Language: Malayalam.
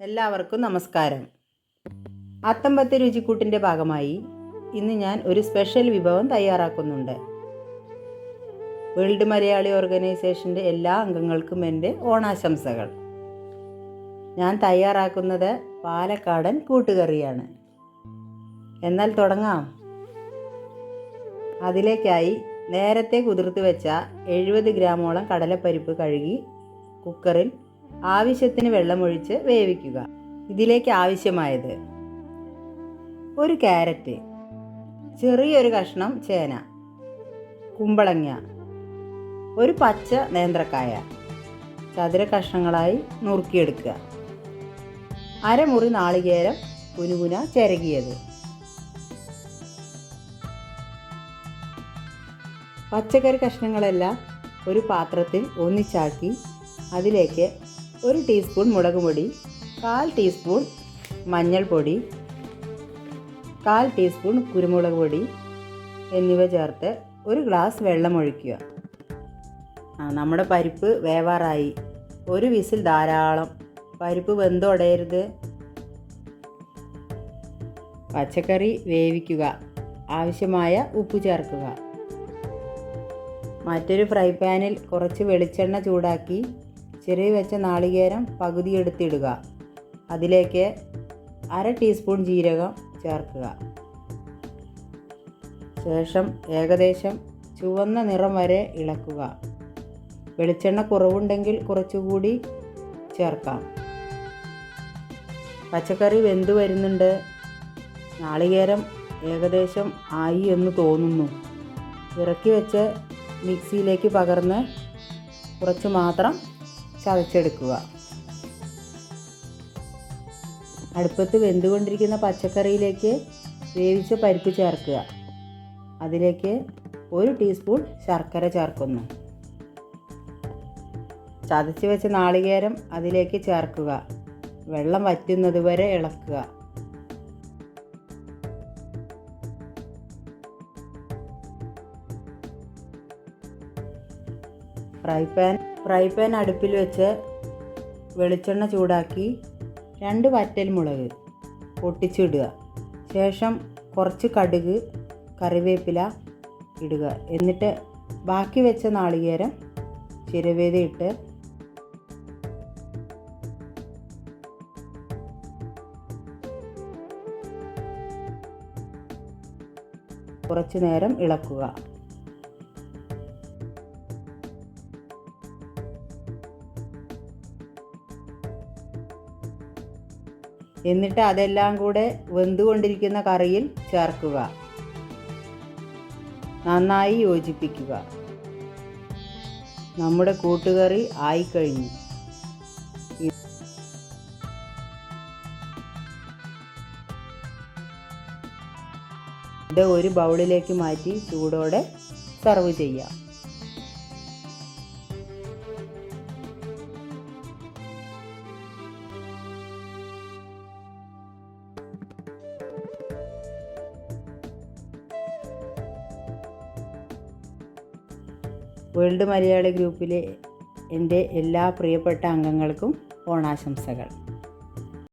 എല്ലാവർക്കും നമസ്കാരം. അത്തമ്പത്ത് രുചിക്കൂട്ടിന്റെ ഭാഗമായി ഇന്ന് ഞാൻ ഒരു സ്പെഷ്യൽ വിഭവം തയ്യാറാക്കുന്നുണ്ട്. വേൾഡ് മലയാളി ഓർഗനൈസേഷന്റെ എല്ലാ അംഗങ്ങൾക്കും എന്റെ ഓണാശംസകൾ. ഞാൻ തയ്യാറാക്കുന്നത് പാലക്കാടൻ കൂട്ടുകറിയാണ്. എന്നാൽ തുടങ്ങാം. അതിലേക്കായി നേരത്തെ കുതിർത്ത് വെച്ച എഴുപത് ഗ്രാമോളം കടലപ്പരിപ്പ് കഴുകി കുക്കറിൽ ആവശ്യത്തിന് വെള്ളമൊഴിച്ച് വേവിക്കുക. ഇതിലേക്ക് ആവശ്യമായത് ഒരു ക്യാരറ്റ് ചെറിയൊരു കഷ്ണം ചേന കുമ്പളങ്ങ ഒരു പച്ച നേന്ത്രക്കായ ചതുര കഷ്ണങ്ങളായി നുറുക്കിയെടുക്കുക. അരമുറി നാളികേരം കുനുകുന ചിരകിയത്. പച്ചക്കറി കഷ്ണങ്ങളെല്ലാം ഒരു പാത്രത്തിൽ ഒന്നിച്ചാക്കി അതിലേക്ക് ഒരു ടീസ്പൂൺ മുളക് പൊടി കാൽ ടീസ്പൂൺ മഞ്ഞൾപ്പൊടി കാൽ ടീസ്പൂൺ കുരുമുളക് പൊടി എന്നിവ ചേർത്ത് ഒരു ഗ്ലാസ് വെള്ളം ഒഴിക്കുക. നമ്മുടെ പരിപ്പ് വേവാറായി. ഒരു വിസിൽ ധാരാളം. പരിപ്പ് വെന്തുടയരുത് പച്ചക്കറി വേവിക്കുക. ആവശ്യമായ ഉപ്പ് ചേർക്കുക. മറ്റൊരു ഫ്രൈ പാനിൽ കുറച്ച് വെളിച്ചെണ്ണ ചൂടാക്കി ചെറിയ വെച്ച നാളികേരം പകുതി എടുത്തിടുക. അതിലേക്ക് അര ടീസ്പൂൺ ജീരകം ചേർക്കുക. ശേഷം ഏകദേശം ചുവന്ന നിറം വരെ ഇളക്കുക. വെളിച്ചെണ്ണ കുറവുണ്ടെങ്കിൽ കുറച്ചുകൂടി ചേർക്കാം. പച്ചക്കറി വെന്തു വരുന്നുണ്ട്. നാളികേരം ഏകദേശം ആയി എന്ന് തോന്നുന്നു. ഇറക്കി വെച്ച് മിക്സിയിലേക്ക് പകർന്ന് കുറച്ച് മാത്രം ചതച്ചെടുക്കുക അടുപ്പത്ത് വെന്തുകൊണ്ടിരിക്കുന്ന പച്ചക്കറിയിലേക്ക് വേവിച്ച പരിപ്പ് ചേർക്കുക. അതിലേക്ക് ഒരു ടീസ്പൂൺ ശർക്കര ചേർക്കുന്നു. ചതച്ച് വെച്ച നാളികേരം അതിലേക്ക് ചേർക്കുക. വെള്ളം വറ്റുന്നത് വരെ ഇളക്കുക. ഫ്രൈ പാൻ ഫ്രൈ പാൻ അടുപ്പിൽ വെച്ച് വെളിച്ചെണ്ണ ചൂടാക്കി രണ്ട് വറ്റൽ മുളക് പൊട്ടിച്ചിടുക. ശേഷം കുറച്ച് കടുക് കറിവേപ്പില ഇടുക. എന്നിട്ട് ബാക്കി വെച്ച നാളികേരം ചിരവേദയിട്ട് കുറച്ചു നേരം ഇളക്കുക. എന്നിട്ട് അതെല്ലാം കൂടെ വെന്തുകൊണ്ടിരിക്കുന്ന കറിയിൽ ചേർക്കുക. നന്നായി യോജിപ്പിക്കുക. നമ്മുടെ കൂട്ടുകറി ആയിക്കഴിഞ്ഞു. ഇത് ഒരു ബൗളിലേക്ക് മാറ്റി ചൂടോടെ സെർവ് ചെയ്യാം. വേൾഡ് മലയാളി ഗ്രൂപ്പിലെ എന്റെ എല്ലാ പ്രിയപ്പെട്ട അംഗങ്ങൾക്കും ഓണാശംസകൾ.